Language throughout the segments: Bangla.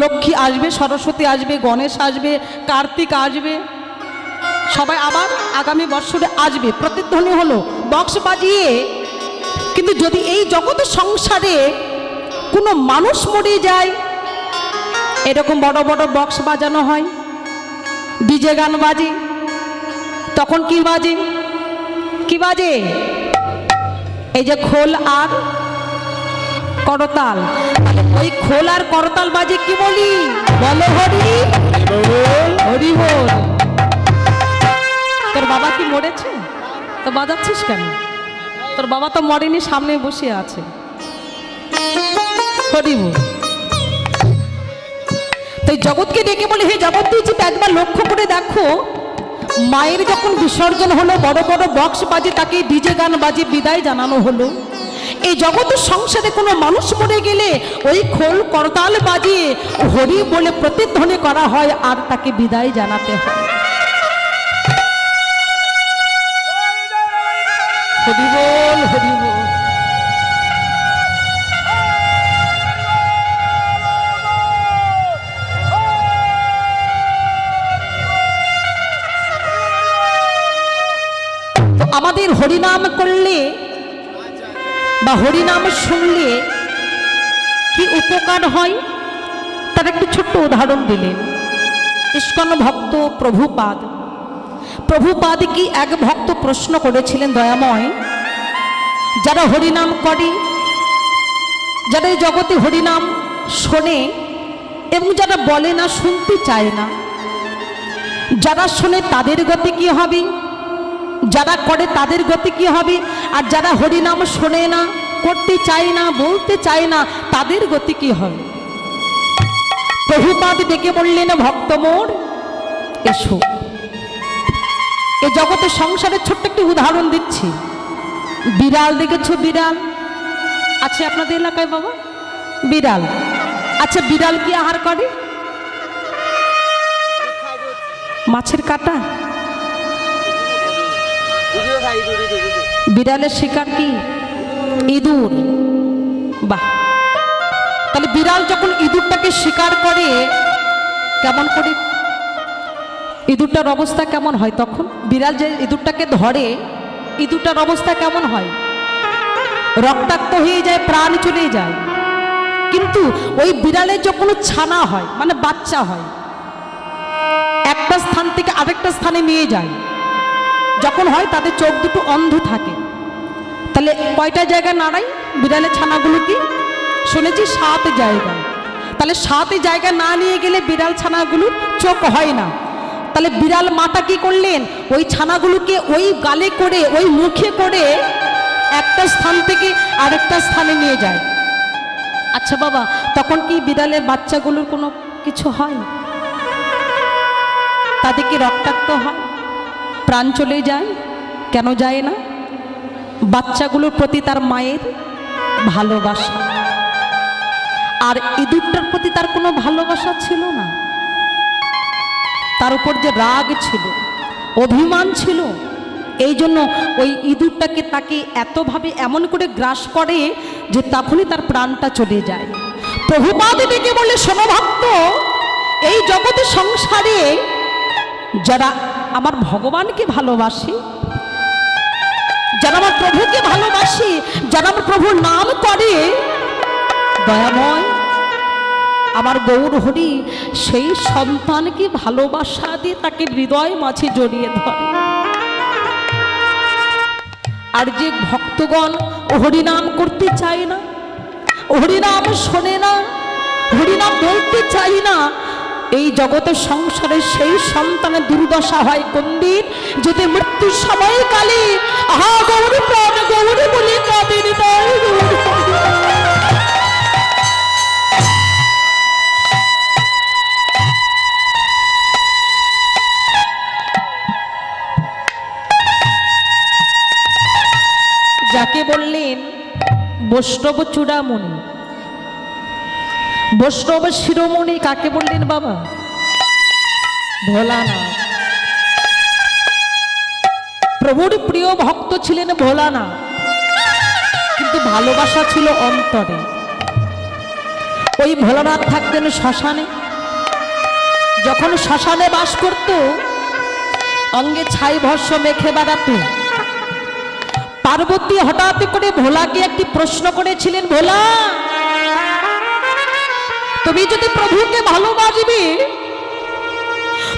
লক্ষ্মী আসবে, সরস্বতী আসবে, গণেশ আসবে, কার্তিক আসবে। সবাই আবার আগামী বছরে আসবে। প্রতিধ্বনি হলো, বক্স বাজিয়ে, কিন্তু যদি এই জগৎ সংসারে কোনো মানুষ মরে যায়, এরকম বড় বড় বক্স বাজানো হয়, ডিজে গান বাজে, তখন কি বাজে? কি বাজে? এই যে খোল আর করতাল। ওই খোল আর করতাল বাজে কি বলি? বলো হরি। হরি বল তোর বাবা কি মরেছে? তো বাজাচ্ছিস কেন? তোর বাবা তো মরেনি সামনে বসে আছে। হরি বল তাই জগৎকে ডেকে বলে, হে জগৎ দিয়েছি একবার লক্ষ্য করে দেখো। মায়ের যখন বিসর্জন হলো, বড় বড় বক্স বাজে তাকে ডিজে গান বাজে, বিদায় জানানো হলো। এই জগতের সংসারে কোনো মানুষ মরে গেলে ওই খোল করতাল বাজিয়ে হরি বলে প্রতিধ্বনি করা হয় আর তাকে বিদায় জানাতে হয়। হরি বল হরি বল। আমাদের হরিনাম করলে বা হরিনাম শুনলে কি উপকার হয়? তার একটু ছোট্ট উদাহরণ দিলেন। ইস্কন ভক্ত প্রভুপাদ। প্রভুপাদ কি এক ভক্ত প্রশ্ন করেছিলেন দয়াময়? যারা হরিনাম করে, যারা এই জগতে হরিনাম শোনে এবং যারা বলে না, শুনতে চায় না, যারা শোনে তাদের গতি কি হবে? যারা করে তাদের গতি কি হবে? আর যারা হরিনাম শোনে না, করতে চায় না, বলতে চায় না, তাদের গতি কি হবে? প্রভুপাদ ডেকে বললেন, ভক্ত মোর, এসো। এ জগতে সংসারের ছোট্ট একটি উদাহরণ দিচ্ছি। বিড়াল দেখেছ? বিড়াল। আছে আপনাদের এলাকায় বাবা? বিড়াল। আচ্ছা বিড়াল কি আহার করে? মাছের কাটা? বিড়ালের শিকার কি? ইঁদুর। বাহ। তাহলে বিড়াল যখন ইঁদুরটাকে শিকার করে, কেমন করে? ইঁদুরটার অবস্থা কেমন হয় তখন? বিড়াল যে ইঁদুরটাকে ধরে, ইঁদুরটার অবস্থা কেমন হয়? রক্তাক্ত হয়ে যায়, প্রাণ চলে যায়। কিন্তু ওই বিড়ালের যখন ছানা হয় মানে বাচ্চা হয়, একটা স্থান থেকে আরেকটা স্থানে নিয়ে যায় যখন হয় তাদের চোখ দুটো অন্ধ থাকে। তাহলে কয়টা জায়গা নাড়াই? বিড়ালের ছানাগুলো কি? শুনেছি সাত জায়গায়। তাহলে সাত জায়গা না নিয়ে গেলে বিড়াল ছানাগুলোর চোখ হয় না। তাহলে বিড়াল মাটা কি করলেন? ওই ছানাগুলোকে ওই গালে করে, ওই মুখে করে একটা স্থান থেকে আরেকটা স্থানে নিয়ে যায়। আচ্ছা বাবা, তখন কি বিড়ালের বাচ্চাগুলোর কোনো কিছু হয়? তাদের কি রক্তাক্ত হয়? প্রাণ চলে যায়, কেন যায় না? বাচ্চাগুলোর প্রতি তার মায়ের ভালোবাসা। আর ইঁদুরটার প্রতি তার কোনো ভালোবাসা ছিল না। তার উপর যে রাগ ছিল, অভিমান ছিল, এই জন্য ওই ইঁদুরটাকে তাকে এতভাবে এমন করে গ্রাস করে যে তখনই তার প্রাণটা চলে যায়। প্রভুপাদ বলে সোনভক্ত এই জগতে সংসারে যারা আমার ভগবানকে ভালোবাসি যারা আমার প্রভুকে ভালোবাসি যারা আমার প্রভুর নাম করে। দয়াময়, আমার গৌর হরি, সেই সন্তানকে ভালোবাসা দিয়ে তাকে হৃদয় মাঝে জড়িয়ে ধরে। আর যে ভক্তগণ হরিনাম করতে চায় না হরিনাম শোনে না, হরিনাম বলতে চাই না এই জগতের সংসারে সেই সন্তানের দুর্দশা হয় দিন? যদি মৃত্যুর সময়কালে আহা গৌরী প্রাণ, গৌরী বলে যাকে বললেন বৈষ্ণব চূড়ামণি বৈষ্ণব শিরোমণি কাকে বললেন বাবা? ভোলানাথ। প্রভুর প্রিয় ভক্ত ছিলেন ভোলানাথ, কিন্তু ভালোবাসা ছিল অন্তরে। ওই ভোলানাথ থাকতেন শ্মশানে। যখন শ্মশানে বাস করত, অঙ্গে ছাই ভস্য মেখে বেড়াতো। পার্বতী হঠাৎ করে ভোলাকে একটি প্রশ্ন করেছিলেন, ভোলা তুমি যদি প্রভুকে ভালোবাসবে,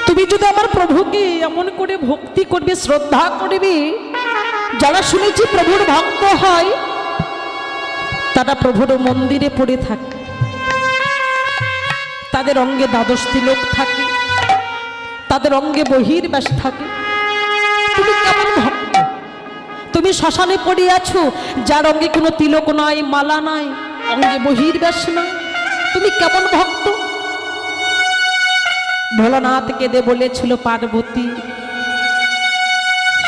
তুমি যদি আমার প্রভুকে এমন করে ভক্তি করবে, শ্রদ্ধা করবে, যারা শুনেছি প্রভুর ভক্ত হয়, তারা প্রভুর মন্দিরে পড়ে থাকে। তাদের অঙ্গে দ্বাদশ তিলক থাকে, তাদের অঙ্গে বহির্বাস থাকে। তুমি কেমন ভক্ত? তুমি শ্মশানে পড়ে আছো, যার অঙ্গে কোনো তিলক নাই, মালা নাই, অঙ্গে বহির্বাস নাই। তুমি কেমন ভক্ত? ভোলানাথ কেঁদে বলেছিল পার্বতী।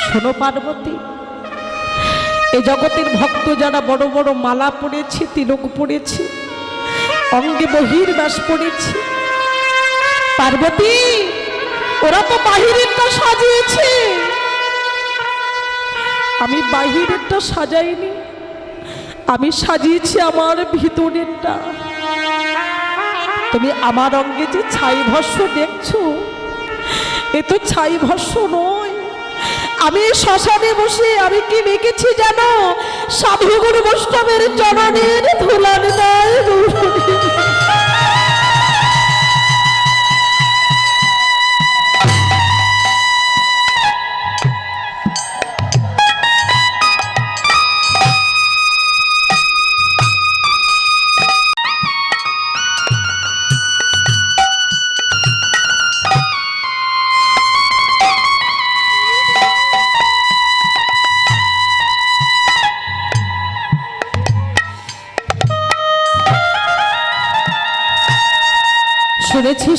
শোনো পার্বতী, এ জগতের ভক্ত যারা বড় বড় মালা পড়েছে তিলক পড়েছে অঙ্গে বহির্বাস পড়েছে পার্বতী, ওরা তো বাহিরেরটা সাজিয়েছে। আমি বাহিরেরটা সাজাইনি, আমি সাজিয়েছি আমার ভিতরেরটা। তুমি আমার অঙ্গে যে ছাই ভস্য দেখছ, এ তো ছাই ভস্য নয়। আমি শ্মশানে বসে আমি কি মেকেছি জানো? সাধুগুরু বৈষ্ণবের চরণের ধুলান নয়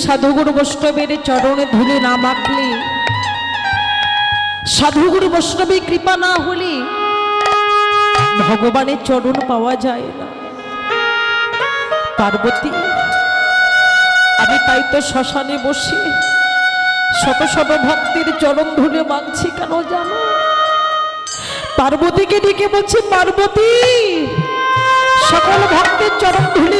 সাধুগুরু বৈষ্ণবের চরণে ধুলে না মাখলে। সাধুগুরু বৈষ্ণবের কৃপা না হলে, ভগবানের চরণ পাওয়া যায় না। পার্বতী, আমি তাই তো শ্মশানে বসে, শত শত ভক্তির চরণ ধুলে মাগছি কেন জানো? পার্বতীকে ডেকে বলছি, পার্বতী, সকল ভক্তের চরণ ধুলি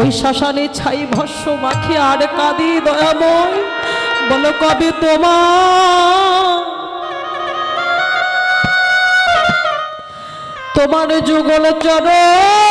ওই শ্মশানে ছাই ভস্য মাখে আর কাঁদি দয়াময়। বলো কবে তোমার? তোমার যুগল চরণ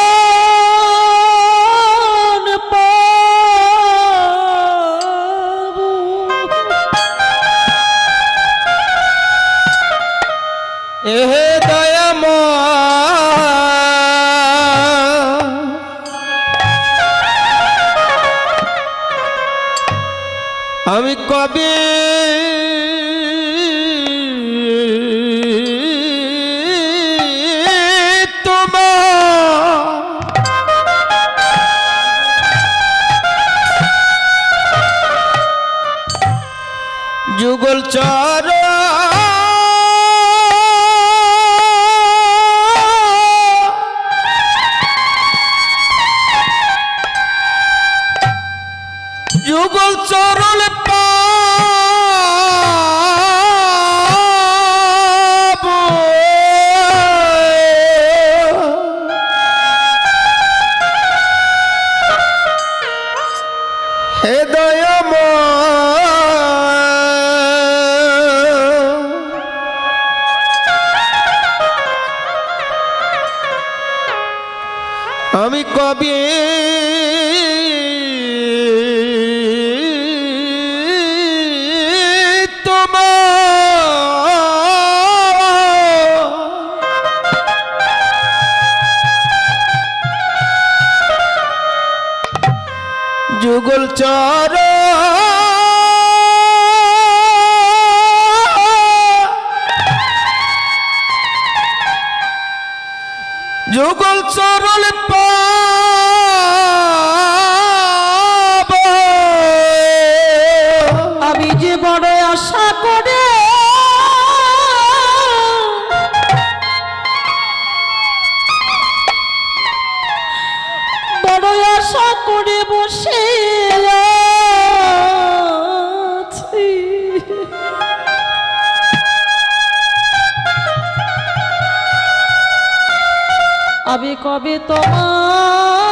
আমি কবে তোমার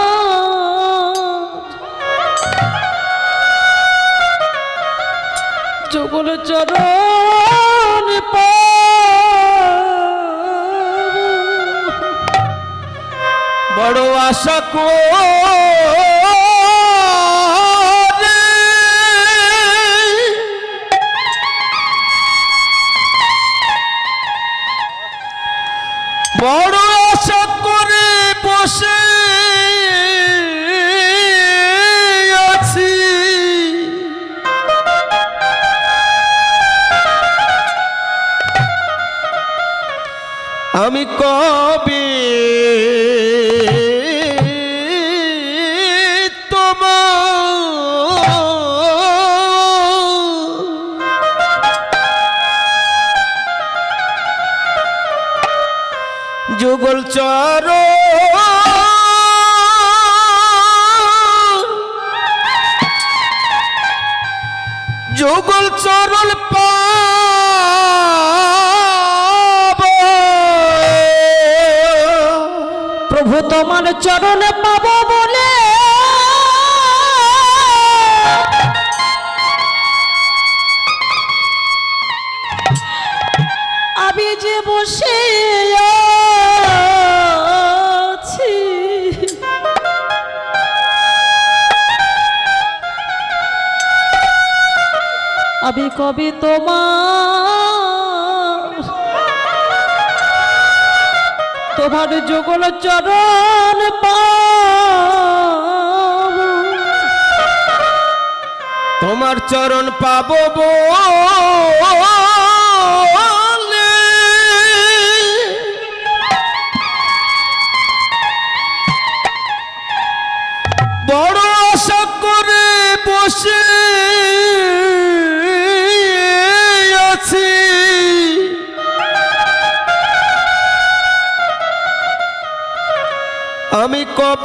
যুগল চরণ পাবো। বড় আশা করে আমি কবে। যুগল চর। যুগল চরল আমি কবি তোমার। তোমার যুগল চরণ পাব। তোমার চরণ পাব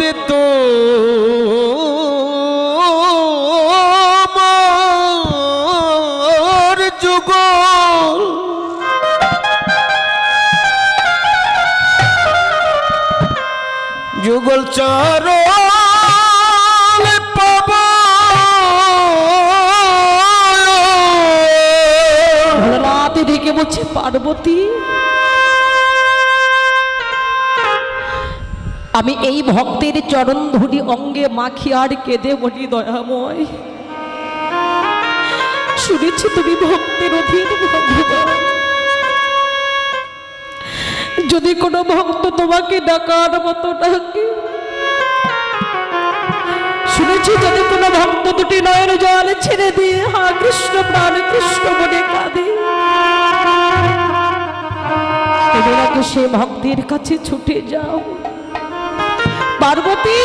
কবে তো যুগল। চর পাব রাতে ডেকে বলছে পার্বতী আমি এই ভক্তের চরণ ধরি অঙ্গে মাখি আর কেঁদে বলি, দয়াময়। শুনেছি তুমি ভক্তের অধীন যদি কোনো ভক্ত তোমাকে ডাকার মতো ডাকে, শুনেছি যদি কোনো ভক্ত দুটি নয়ের জল ছেড়ে দিয়ে হা কৃষ্ণ প্রাণ কৃষ্ণ বলে কাঁদে সে ভক্তির কাছে ছুটে যাও। পার্বতী,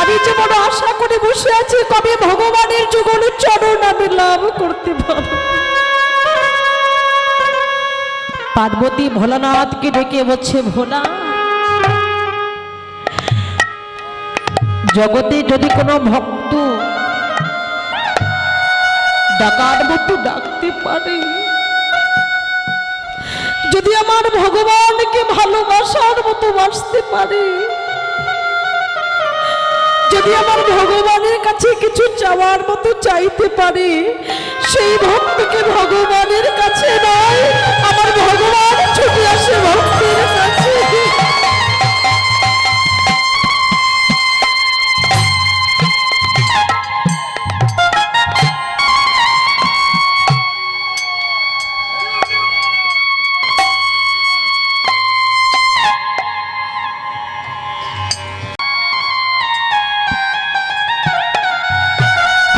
আমি যে আশা করে বসে আছি, কবে ভগবানের যুগল চরণ আমি লাভ করতে পারব? পার্বতী, ভোলানাথকে ডেকে বলছে, ভোলা, জগতে যদি কোনো ভক্ত ডাকার মতো ডাকতে পারে, যদি আমার ভগবানকে ভালোবাসার মতো বাসতে পারে যদি আমার ভগবানের কাছে কিছু চাওয়ার মতো চাইতে পারি, সেই ভক্তকে ভগবানের কাছে নয়, আমার ভগবান ছুটে আসে ভক্তের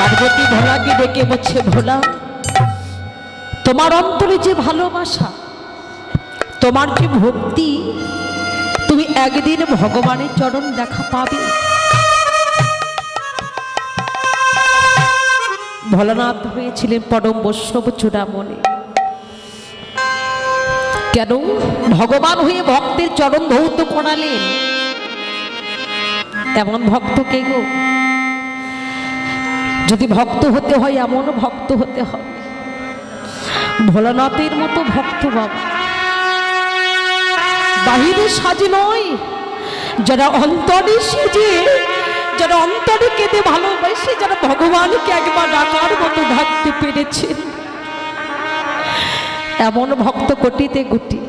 পার্বতী ভোলাকে ডেকে বলছে, ভোলা, তোমার অন্তরে যে ভালোবাসা, তোমার যে ভক্তি, তুমি একদিন ভগবানের চরণ দেখা পাবে। ভোলানাথ হয়েছিলেন পরম বৈষ্ণব চূড়ামণি। কেন? ভগবান হয়ে ভক্তের চরণ ধৌত করালেন। এমন ভক্ত কে গো? যদি ভক্ত হতে হয়, এমন ভক্ত হতে হয় ভোলানাথের মতো ভক্ত বাবা। বাহিরে সাজে নয়, যারা অন্তরে সেজে, যারা অন্তরে কেঁদে ভালোবাসে, যারা ভগবানকে একবার ডাকার মতো ডাকতে পেরেছেন এমন ভক্ত কোটিতে গুটি।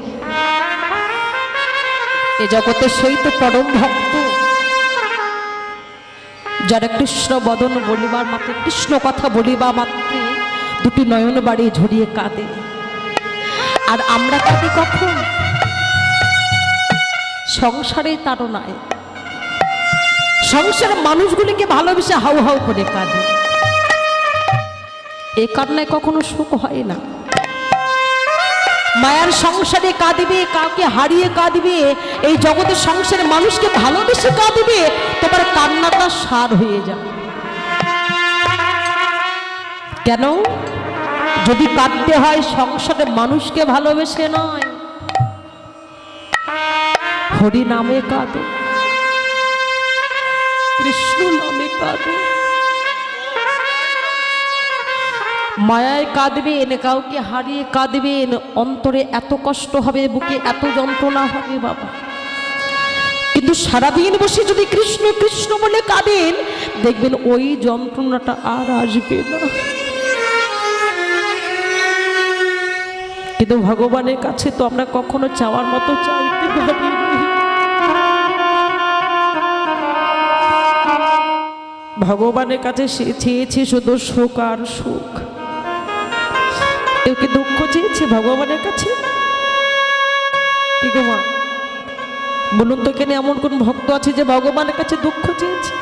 এ জগতের সহিত পরম ভক্ত। যারা কৃষ্ণ বদন বলিবার মাত্র, কৃষ্ণ কথা বলিবা মাত্রে, দুটি নয়ন বাড়ি ঝরিয়ে কাঁদে। আর আমরা কাঁদি কখন? সংসারে তাড়নায়। সংসারের মানুষগুলিকে ভালোবেসে হাউ হাউ করে কাঁদে। এ কান্নায় কখনো সুখ হয় না। মায়ার সংসারে কাঁদিবে কাউকে হারিয়ে কাঁদিবে এই জগতের সংসারে মানুষকে ভালোবেসে কাঁদিবে তোমার কান্নাটা সার হয়ে যাবে। কেন? যদি কাঁদতে হয় সংসারে মানুষকে ভালোবেসে নয়। হরি নামে কাঁদো, কৃষ্ণ নামে কাঁদো। মায়ায় কাঁদবেন, কাউকে হারিয়ে কাঁদবেন, অন্তরে এত কষ্ট হবে, বুকে এত যন্ত্রণা হবে বাবা। কিন্তু সারাদিন বসে যদি কৃষ্ণ কৃষ্ণ বলে কাঁদেন, দেখবেন ওই যন্ত্রণাটা আর আসবে না। কিন্তু ভগবানের কাছে তো আমরা কখনো চাওয়ার মতো চাইতে পারি ভগবানের কাছে সে চেয়েছে শুধু সুখ আর সুখ। কেউ কি দুঃখ চেয়েছে ভগবানের কাছে? গো বলুন তো এখানে এমন কোন ভক্ত আছে যে ভগবানের কাছে দুঃখ চেয়েছে?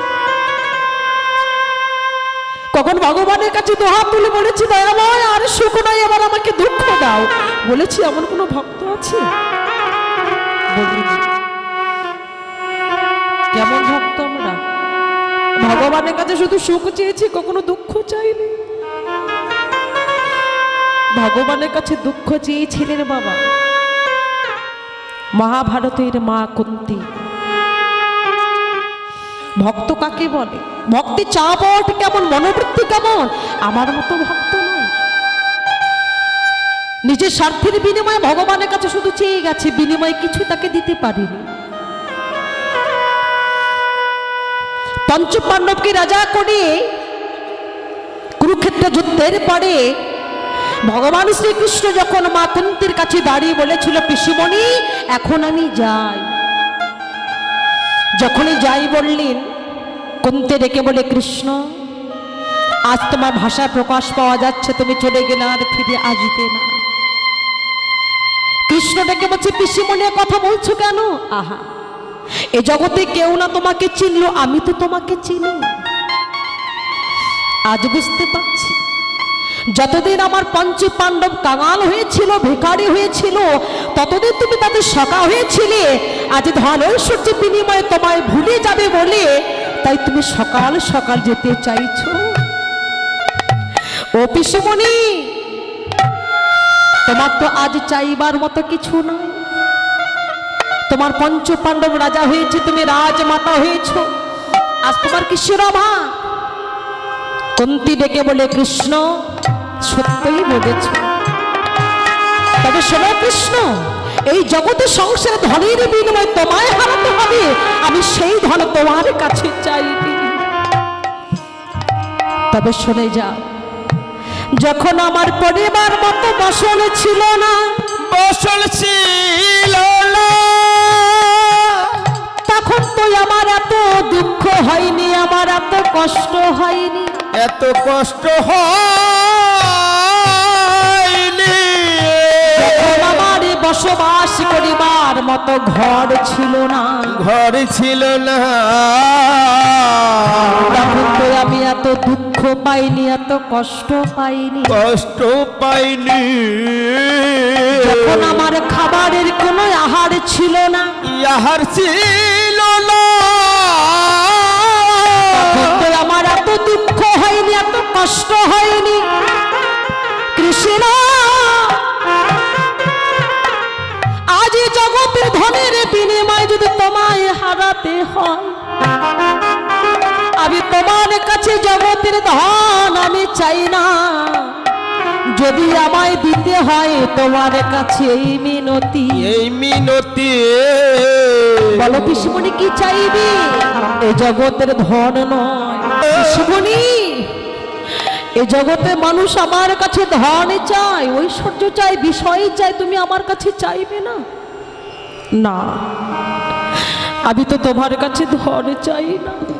কখন ভগবানের কাছে দোহাত তুলে বলেছি দয়াময় আর সুখ নাই আবার আমাকে দুঃখ দাও। বলেছি, এমন কোনো ভক্ত আছে। কেমন ভক্ত আমরা? ভগবানের কাছে শুধু সুখ চেয়েছি, কখনো দুঃখ চাইনি। ভগবানের কাছে দুঃখ চেয়েছিলেন বাবা। মহাভারতের মা কুন্তি। ভক্ত কাকে বলে? ভক্তি চাপট কেমন, মনোবৃত্তি কেমন? আমার মতো ভক্ত নয়। নিজের স্বার্থের বিনিময়ে ভগবানের কাছে শুধু চেয়ে গেছে, বিনিময়ে কিছু তাকে দিতে পারিনি। পঞ্চপাণ্ডবকে রাজা করে কুরুক্ষেত্র যুদ্ধের পরে ভগবান শ্রীকৃষ্ণ যখন মা কুন্তির কাছে দাঁড়িয়ে বলেছিল, পিসিমণি, এখন আমি যাই। যখনই যাই বললেন, কুন্তি ডেকে বলে, কৃষ্ণ, আজ তোমার ভাষার প্রকাশ পাওয়া যাচ্ছে, তুমি চলে গেলে আর ফিরে আসবে না। কৃষ্ণ ডেকে বলছে, পিসিমণি কথা বলছো কেন? আহা, এ জগতে কেউ না তোমাকে চিনলো, আমি তো তোমাকে চিনি। আজ বুঝতে পারছি। যতদিন আমার পঞ্চ পাণ্ডব কাঙাল হয়েছিল, ভিখারি হয়েছিল, ততদিন তুমি তাদের সকা হয়েছিলে। আজ ধন ঐশ্বর্যের বিনিময়ে তোমায় ভুলে যাবে বলে তাই তুমি সকাল সকাল যেতে চাইছো। ও পিসুমণি, তোমার তো আজ চাইবার মতো কিছু নয় তোমার পঞ্চ পাণ্ডব রাজা হয়েছে, তুমি রাজমাতা হয়েছ। আজ তোমার কিসের অভাব। কুন্তি ডেকে বলে, কৃষ্ণ সত্যই বলেছ তবে শোনো কৃষ্ণ এই জগতে সংসারে ধনের বিনিময়ে তোমায় হারাতে হবে। আমি সেই ধন তোমার কাছে চাইনি তবে শুনে যা যখন আমার পরিবার মতো বসন ছিল না বসল ছিল না। তখন তো আমার এত দুঃখ হয়নি আমার এত কষ্ট হয়নি। এত কষ্ট হয়নি বসবাস করিবার মতো ঘর ছিল না। ঘর ছিল না। আমি এত দুঃখ পাইনি এত কষ্ট পাইনি। কষ্ট পাইনি। যখন আমার খাবারের কোনো আহার ছিল না ইহার ছিল না। তো আমার এত দুঃখ হয়নি এত কষ্ট হয়নি। কৃষ্ণ ধনের বিনিময় যদি তোমায় হারাতে হয় আমি তোমার কাছে জগতের ধন আমি চাই না। যদি আমায় দিতে হয় তোমার কাছে এই মিনতি। এই মিনতি। বলো পিসিমণি কি চাইবি? এ জগতের ধন নয়। পিসিমণি এ জগতে মানুষ আমার কাছে ধন চায় ঐশ্বর্য চাই বিষয় চাই তুমি আমার কাছে চাইবে না? না। আমি তো তোমার কাছে ধরে চাই না।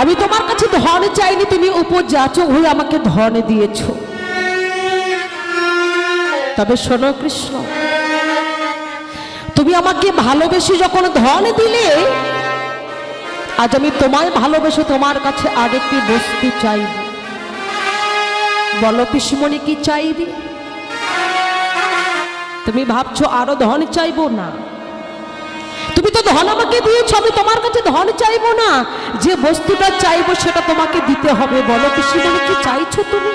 আমি তোমার কাছে ধন চাইনি, তুমি উপযাচক হয়ে আমাকে ধন দিয়েছ। তবে শোনো কৃষ্ণ, তুমি আমাকে ভালোবেসে যখন ধন দিলে, আজ আমি তোমায় ভালোবেসে তোমার কাছে আরেকটি বস্তু চাইব বলো পিসিমণি, কি চাইবি? তুমি ভাবছ আরও ধন চাইব না? তুমি তো ধন আমাকে দিয়েছ, আমি তোমার কাছে ধন চাইব না। যে বস্তুটা চাইব সেটা তোমাকে দিতে হবে, বলো পিসিমণি কি চাইছো তুমি?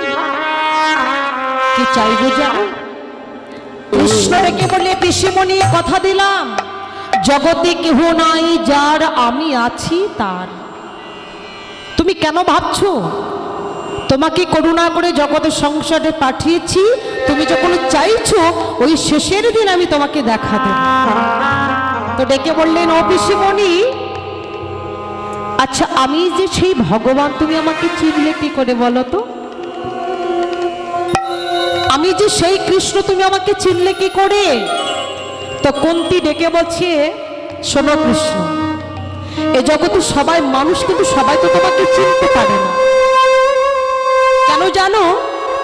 কি চাইব জানো বলে কথা দিলাম। জগতে কেহ নাই যার আমি আছি তার। তুমি কেন ভাবছ? তোমাকে করুণা করে জগতের সংসারে পাঠিয়েছি। তুমি যখন চাইছো, ওই শেষের দিন আমি তোমাকে দেখা দেব। ডেকে বললেন, ও পিসিমণি আচ্ছা আমি যে সেই ভগবান, তুমি আমাকে চিনলে কি করে বলো তো। আমি যে সেই কৃষ্ণ, তুমি আমাকে চিনলে কি করে। তো কুন্তি ডেকে বলছে, শোনো কৃষ্ণ, এ জগতে সবাই মানুষ, কিন্তু সবাই তো তোমাকে চিনতে পারে না। কেন জানো?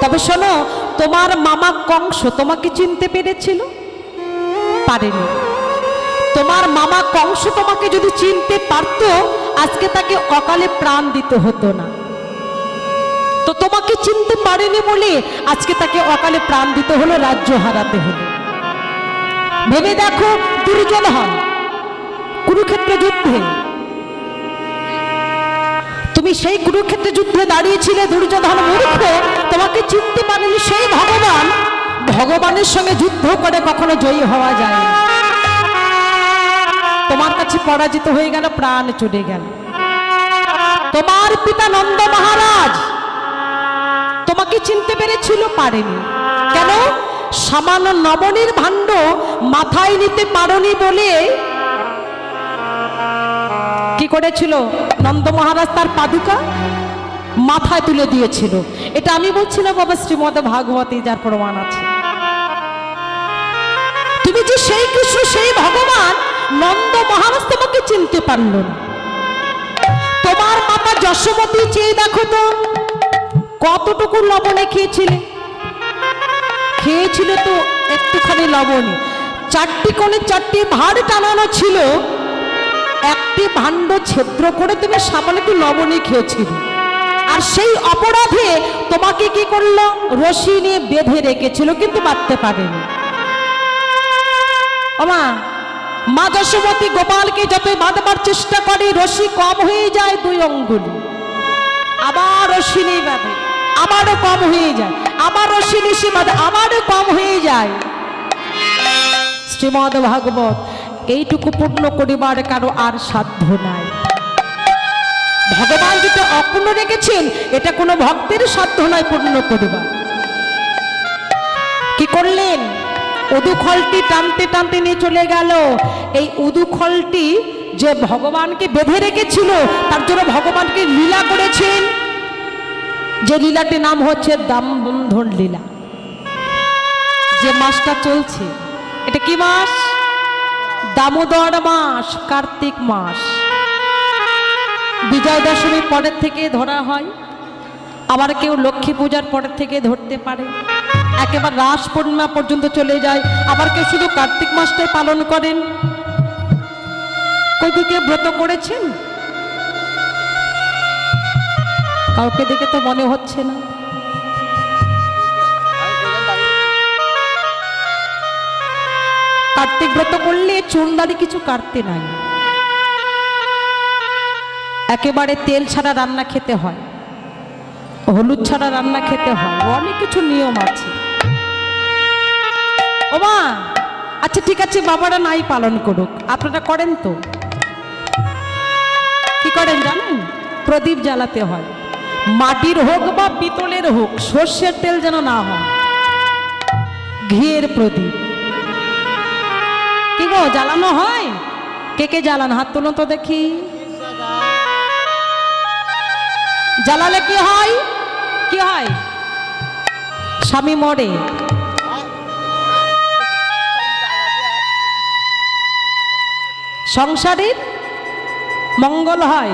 তবে শোনো, তোমার মামা কংস তোমাকে চিনতে পেরেছিল? পারেনি। তোমার মামা কংস তোমাকে যদি চিনতে পারত, আজকে তাকে অকালে প্রাণ দিতে হতো না। তো তোমাকে চিনতে পারেনি বলে আজকে তাকে অকালে প্রাণ দিতে হলো, রাজ্য হারাতে হলো। ভেবে দেখো, দুর্যোধন, কুরুক্ষেত্র যুদ্ধে। তুমি সেই কুরুক্ষেত্রে যুদ্ধে দাঁড়িয়েছিলে, দুর্যোধন মূর্খ, তোমাকে চিনতে পারেনি সেই ভগবান। ভগবানের সঙ্গে যুদ্ধ করে কখনো জয়ী হওয়া যায় না। তোমার কাছে পরাজিত হয়ে গেল, প্রাণ চলে গেল। তোমার পিতা নন্দ মহারাজ তোমাকে চিনতে পেরেছিল, পারেনি। কেন? সামান্য নবনীর ভাণ্ড মাথায় নিতে পারনি বলে কি করেছিল? নন্দ মহারাজ তার পাদুকা মাথায় তুলে দিয়েছিল। এটা আমি বলছি না, বাবা, শ্রীমদ ভাগবতী যার প্রমাণ আছে। তুমি যে সেই কৃষ্ণ, সেই ভগবান নন্দ মহারাজ তোমাকে চিনতে পারল তোমার মাতা যশোমতী চেয়ে দেখো তো, কতটুকু লবণে খেয়েছিলে? খেয়েছিল তো একটুখানি লবণে। চারটি কোণে চারটি ভাড় টানানো ছিল, একটি ভাণ্ড ছেদ্র করে তুমি সামান্য একটু লবণে খেয়েছিলে। আর সেই অপরাধে তোমাকে কি করল? রশি নিয়ে বেঁধে রেখেছিল, কিন্তু বাঁধতে পারেনি। ওমা মা যশোমতী গোপালকে যতই বাঁধবার চেষ্টা করে, রশি কম হয়ে যায় দুই অঙ্গুলি। আবার রশি নেই বাঁধে, আবারও কম হয়ে যায়। আবার রশি নিশি বাঁধে, আবারও কম হয়ে যায়। শ্রীমদ ভাগবত, এইটুকু পূর্ণ করিবার কারও আর সাধ্য নাই। ভগবান যেটা অপূর্ণ রেখেছেন, এটা কোনো ভক্তের সাধ্য নয় পূর্ণ করিবার। কি করলেন? উদুখলটি টানতে টানতে নিয়ে চলে গেল। এই উদুখলটি যে ভগবানকে বেঁধে রেখেছিল, তার জন্য ভগবানকে লীলা করেছেন? যে লীলাটির নাম হচ্ছে দামবন্ধন লীলা। যে মাসটা চলছে, এটা কি মাস? দামোদর মাস, কার্তিক মাস। বিজয় দশমীর পরের থেকে ধরা হয়। আবার কেউ লক্ষ্মী পূজার পরের থেকে ধরতে পারে। একেবারে রাস পূর্ণিমা পর্যন্ত চলে যায়। আবার কেউ শুধু কার্তিক মাসটাই পালন করেন? কেউ ব্রত করেছেন? কাউকে দেখে তো মনে হচ্ছে না। কার্তিক ব্রত করলে চুন চুনদারি কিছু কাটতে নাই। একেবারে তেল ছাড়া রান্না খেতে হয়। হলুদ ছাড়া রান্না খেতে হয়। অনেক কিছু নিয়ম আছে। ও মা আচ্ছা ঠিক আছে, বাবারা নাই পালন করুক। আপনারা করেন তো। কি করেন জানেন? প্রদীপ জ্বালাতে হয়। মাটির হোক বা পিতলের হোক, সর্ষের তেল যেন না হয়। ঘিয়ের প্রদীপ। কি গো, জ্বালানো হয়? কে কে জ্বালান? হাত তুলুন তো দেখি। জ্বালালে কি হয়? কি হয়? স্বামী মরে। সংসারের মঙ্গল হয়,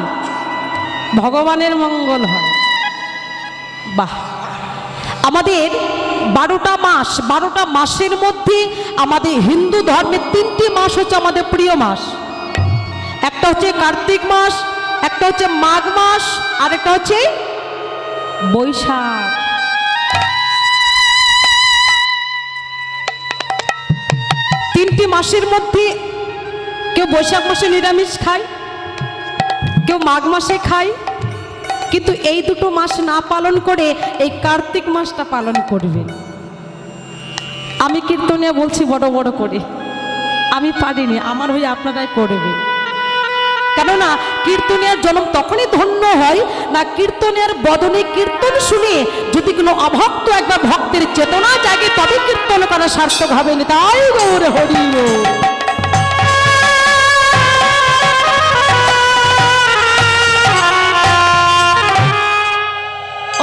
ভগবানের মঙ্গল হয়। বাহ। আমাদের বারোটা মাস, বারোটা মাসের মধ্যে আমাদের হিন্দু ধর্মের তিনটি মাস হচ্ছে আমাদের প্রিয় মাস। একটা হচ্ছে কার্তিক মাস, একটা হচ্ছে মাঘ মাস, আর একটা হচ্ছে বৈশাখ। তিনটি মাসের মধ্যে কেউ বৈশাখ মাসে নিরামিষ খায়, কেউ মাঘ মাসে খায়, কিন্তু এই দুটো মাস না পালন করে এই কার্তিক মাসটা পালন করবে। আমি কীর্তনে বলছি বড় বড় করে। আমি পারিনি, আমার হয়ে আপনারাই করবে। কেননা কীর্তনের জন্ম তখনই ধন্য হয়, না কীর্তনের বদনে কীর্তন শুনে যদি কোনো অভক্ত একবার ভক্তের চেতনা জাগে তবে কীর্তন করা সার্থক হবে না তাই গৌর হরি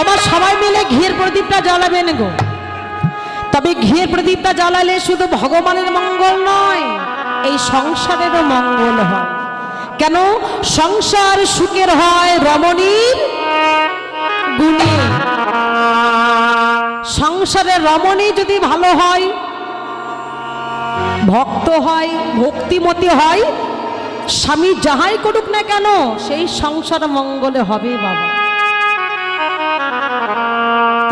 আমার সবাই মিলে ঘিয়ের প্রদীপটা জ্বালাবেন গো। তবে ঘিয়ের প্রদীপটা জ্বালালে শুধু ভগবানের মঙ্গল নয়, এই সংসারেরও মঙ্গল হয়। কেন? সংসার সুখের হয় রমণীর গুণে। সংসারে রমণী যদি ভালো হয়, ভক্ত হয়, ভক্তিমতী হয়, স্বামী যাহাই করুক না কেন, সেই সংসার মঙ্গলে হবে বাবা।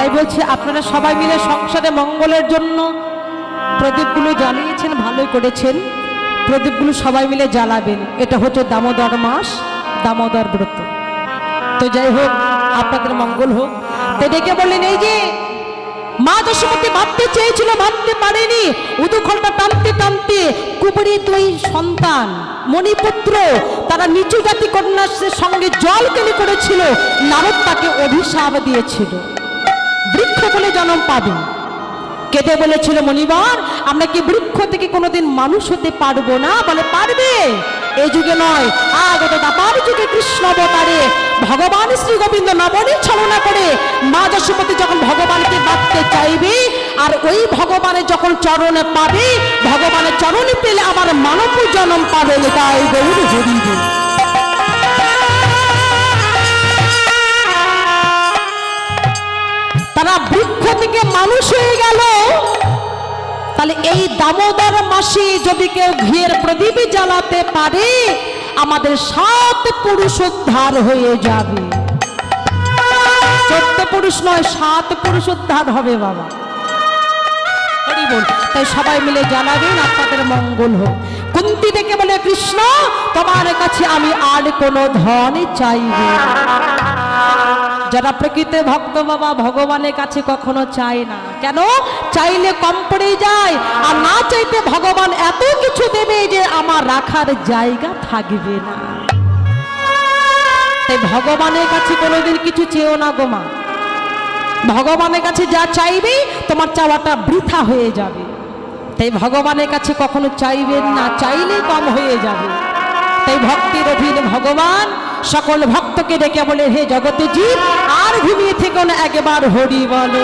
তাই বলছি, আপনারা সবাই মিলে সংসারে মঙ্গলের জন্য প্রদীপগুলো জ্বালিয়েছেন, ভালোই করেছেন। প্রদীপগুলো সবাই মিলে জ্বালাবেন। এটা হচ্ছে দামোদর মাস, দামোদর ব্রত। তো যাই হোক, আপনাদের মঙ্গল হোক। তো ডেকে বললেন, এই যে মা দশমতী ভাবতে চেয়েছিল ভাবতে পারেনি। উদুখলটা টানতে টানতে কুবরি দুই সন্তান, মণিপুত্র, তারা নিচু জাতি কন্যার সঙ্গে জল কেলি করেছিল, নারদ তাকে অভিশাপ দিয়েছিল। বৃক্ষ বলে জন্ম পাবে। কেটে বলেছিল মনিবার আমরা কি বৃক্ষ থেকে কোনোদিন মানুষ হতে পারব না? বলে, পারবে। এই যুগে নয়। আগত দাপার যুগে কৃষ্ণ অবতারে ভগবান শ্রী গোবিন্দ নবনী ছলনা করে মা যশোমতী যখন ভগবানকে বাঁধতে চাইবে, আর ওই ভগবানের যখন চরণে পাবে, ভগবানের চরণে পেলে আবার মানব জন্ম পাবে। তাই গৌর তারা বৃক্ষ থেকে মানুষ হয়ে গেল। তাহলে এই দামোদর মাসে যদি কেউ ঘিয়ের প্রদীপ জ্বালাতে পারে, আমাদের সাত পুরুষ উদ্ধার হয়ে যাবে। চোদ্দ পুরুষ নয়, সাত পুরুষ উদ্ধার হবে বাবা। তাই সবাই মিলে জানাবেন আপনাদের মঙ্গল হোক। কুন্তি ডেকে বলে, কৃষ্ণ, তোমার কাছে আমি আর কোনো ধন চাইবে। যারা প্রকৃতি ভক্ত বাবা, ভগবানের কাছে কখনো চায় না। কেন? চাইলে কম পড়ে যায়। আর না চাইতে ভগবান এত কিছু দেবে যে আমার রাখার জায়গা থাকবে না। তাই ভগবানের কাছে কোনোদিন কিছু চেয়েও না গোমা ভগবানের কাছে যা চাইবে, তোমার চাওয়াটা বৃথা হয়ে যাবে। তাই ভগবানের কাছে কখনো চাইবেন না চাইলে কম হয়ে যাবে। তাই ভক্তির অধীনে ভগবান সকল ভক্তকে ডেকে বলে হে জগতে জীব আর ঘুমিয়ে থেকে না একবার হরি বলো।